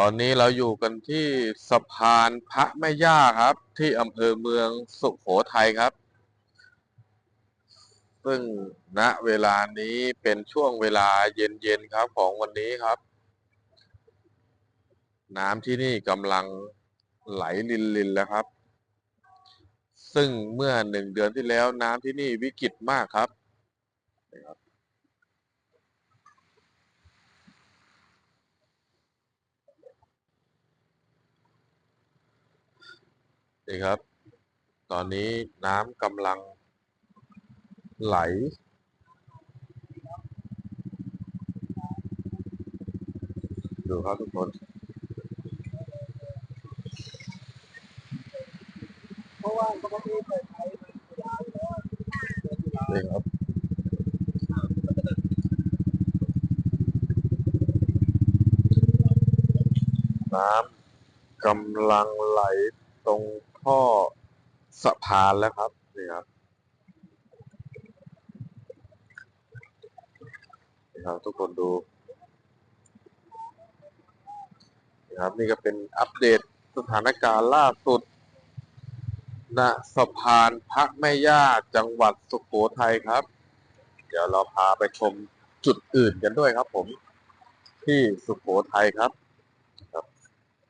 ตอนนี้เราอยู่กันที่สะพานพระแม่ย่าครับ ที่อำเภอเมืองสุโขทัยครับ ซึ่งณเวลานี้เป็นช่วงเวลาเย็นๆครับของวันนี้ครับ น้ำที่นี่กำลังไหลลินๆแล้วครับ ซึ่งเมื่อหนึ่งเดือนที่แล้วน้ำที่นี่วิกฤตมากครับนี่ครับ ครับ ตอนนี้น้ำกำลังไหล ดูครับทุกคนนี่ครับน้ำกำลังไหลตรง ท่อสะพานแล้วครับนี่ครับนี่ครับ ทุกคนดูนี่ครับ นี่ก็เป็นอัปเดตสถานการณ์ล่าสุดณสะพานพระแม่ย่าจังหวัดสุโขทัยครับ เดี๋ยวเราพาไปชมจุดอื่นกันด้วยครับ ผม ที่สุโขทัยครับ ครับ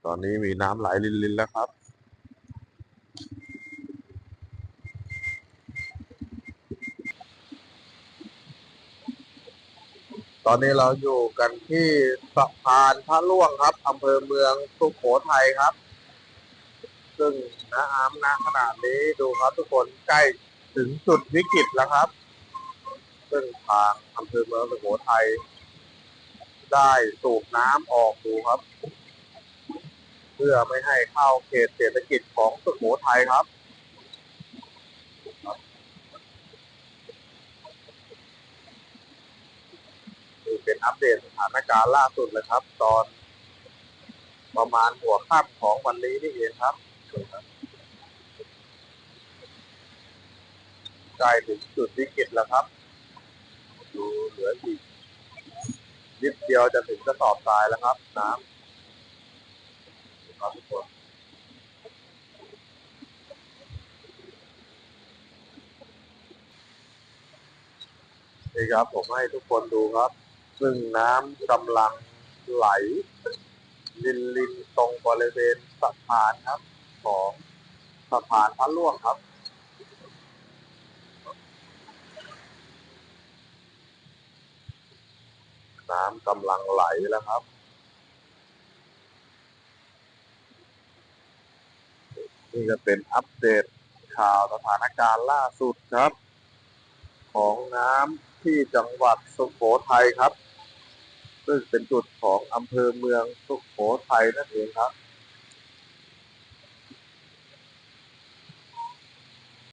ตอนนี้มีน้ำไหลลินๆแล้วครับ ตอนนี้เราอยู่กันที่สะพานพระล่วงครับอำเภอเมืองสุโขทัยครับ ซึ่งน้ำณขนาดนี้ดูครับทุกคนใกล้ถึงจุดวิกฤตแล้วครับ ซึ่งทางอำเภอเมืองสุโขทัยได้สูบน้ำออกดูครับ เพื่อไม่ให้เข้าเขตเศรษฐกิจของสุโขทัยครับ นี่ เป็นอัปเดตสถานการณ์ล่าสุดเลยครับ ตอน ประมาณหัวค่ำของวันนี้นี่เองครับใกล้ถึงจุดวิกฤตแล้วครับดูเหลืออีกนิดเดียวจะถึงกระสอบทรายแล้วครับ น้ำครับทุกคนนี่ครับผมให้ทุกคนดูครับ ซึ่งน้ำกำลังไหล ลินลินตรงบริเวณสะพานครับ ของสะพานพระล่วงครับน้ำกำลังไหลแล้วครับ นี่ก็เป็นอัปเดตข่าวสถานการณ์ล่าสุดครับ ของน้ำที่จังหวัดสุโขทัยครับ ซึ่งเป็นจุดของอำเภอเมืองสุโขทัยนั่นเองครับ